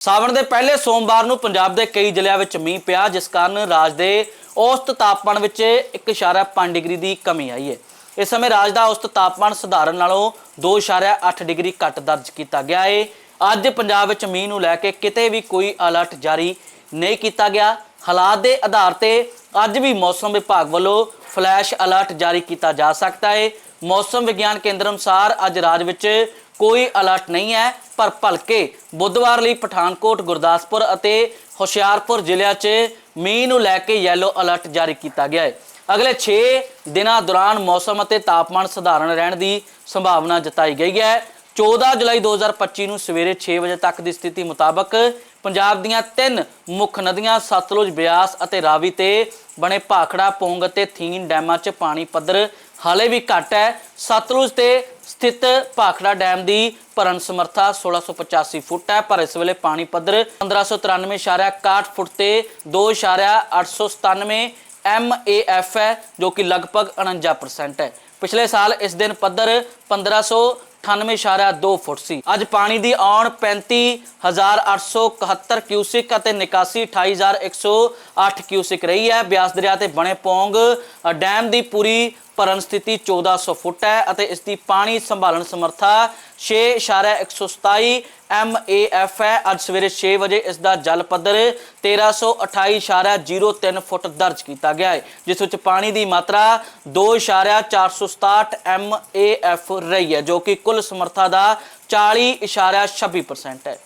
ਸਾਵਣ ਦੇ ਪਹਿਲੇ ਸੋਮਵਾਰ ਨੂੰ ਪੰਜਾਬ ਦੇ ਕਈ ਜ਼ਿਲ੍ਹਿਆਂ ਵਿੱਚ ਮੀਂਹ ਪਿਆ, ਜਿਸ ਕਾਰਨ ਰਾਜ ਦੇ ਔਸਤ ਤਾਪਮਾਨ ਵਿੱਚ 1.5 ਡਿਗਰੀ ਦੀ ਕਮੀ ਆਈ ਹੈ। ਇਸ ਸਮੇਂ ਰਾਜ ਦਾ ਔਸਤ ਤਾਪਮਾਨ ਸਧਾਰਨ ਨਾਲੋਂ 2.8 ਡਿਗਰੀ ਘੱਟ ਦਰਜ ਕੀਤਾ ਗਿਆ ਹੈ। ਅੱਜ ਪੰਜਾਬ ਵਿੱਚ ਮੀਂਹ ਨੂੰ ਲੈ ਕੇ ਕਿਤੇ ਵੀ ਕੋਈ ਅਲਰਟ ਜਾਰੀ ਨਹੀਂ ਕੀਤਾ ਗਿਆ। ਹਾਲਾਤ ਦੇ ਆਧਾਰ ਤੇ ਅੱਜ ਵੀ ਮੌਸਮ ਵਿਭਾਗ ਵੱਲੋਂ ਫਲੈਸ਼ ਅਲਰਟ ਜਾਰੀ ਕੀਤਾ ਜਾ ਸਕਦਾ ਹੈ। ਮੌਸਮ ਵਿਗਿਆਨ ਕੇਂਦਰ ਅਨੁਸਾਰ ਅੱਜ ਰਾਜ ਵਿੱਚ ਕੋਈ ਅਲਰਟ ਨਹੀਂ ਹੈ। ਪਰ ਭਲਕੇ ਬੁੱਧਵਾਰ ਲਈ ਪਠਾਨਕੋਟ, ਗੁਰਦਾਸਪੁਰ ਅਤੇ ਹੁਸ਼ਿਆਰਪੁਰ ਜ਼ਿਲ੍ਹਿਆਂ 'ਚ ਮੀਂਹ ਨੂੰ ਲੈ ਕੇ ਯੈਲੋ ਅਲਰਟ ਜਾਰੀ ਕੀਤਾ ਗਿਆ ਹੈ। ਅਗਲੇ 6 ਦਿਨਾਂ ਦੌਰਾਨ ਮੌਸਮ ਅਤੇ ਤਾਪਮਾਨ ਸਧਾਰਨ ਰਹਿਣ ਦੀ ਸੰਭਾਵਨਾ ਜਤਾਈ ਗਈ ਹੈ। 14 ਜੁਲਾਈ 2025 ਨੂੰ ਸਵੇਰੇ 6 ਵਜੇ ਤੱਕ ਦੀ ਸਥਿਤੀ ਮੁਤਾਬਕ ਪੰਜਾਬ ਦੀਆਂ ਤਿੰਨ ਮੁੱਖ ਨਦੀਆਂ ਸਤਲੁਜ, ਬਿਆਸ ਅਤੇ ਰਾਵੀ ਤੇ ਬਣੇ ਭਾਖੜਾ, ਪੌਂਗ ਅਤੇ ਥੀਨ ਡੈਮਾਂ 'ਚ ਪਾਣੀ ਪੱਧਰ ਹਾਲੇ ਵੀ ਘੱਟ ਹੈ। ਸਤਲੁਜ ਤੇ ਸਥਿਤ ਭਾਖੜਾ ਡੈਮ ਦੀ ਭਰਨ ਸਮਰੱਥਾ 1685 ਫੁੱਟ ਹੈ ਪਰ ਇਸ ਵੇਲੇ ਪਾਣੀ ਪੱਧਰ 1593.61 ਫੁੱਟ ਤੇ 2.897 MAF ਹੈ ਜੋ ਕਿ ਲਗਭਗ 49% ਹੈ। ਪਿਛਲੇ ਸਾਲ ਇਸ ਦਿਨ ਪੱਧਰ 1598.2 ਫੁੱਟ ਸੀ। ਅੱਜ ਪਾਣੀ ਦੀ ਆਉਣ 35871 ਕਿਊਸਿਕ ਅਤੇ ਨਿਕਾਸੀ 28108 ਕਿਊਸਿਕ ਰਹੀ ਹੈ। ਬਿਆਸ ਦਰਿਆ ਤੇ ਬਣੇ ਪੌਂਗ ਅ, ਡੈਮ ਦੀ ਪੂਰੀ ਭਰਨ ਸਥਿਤੀ 1400 ਫੁੱਟ ਹੈ ਅਤੇ ਇਸ ਦੀ ਪਾਣੀ ਸੰਭਾਲਣ ਸਮਰੱਥਾ 6.127 MAF ਹੈ। ਅੱਜ ਸਵੇਰੇ 6 ਵਜੇ ਇਸ ਦਾ ਜਲ ਪੱਧਰ 1328.03 ਫੁੱਟ ਦਰਜ ਕੀਤਾ ਗਿਆ ਹੈ, ਜਿਸ ਵਿੱਚ ਪਾਣੀ ਦੀ ਮਾਤਰਾ 2.467 MAF ਰਹੀ ਹੈ, ਜੋ ਕਿ ਕੁੱਲ ਸਮਰੱਥਾ ਦਾ 40.26% ਹੈ।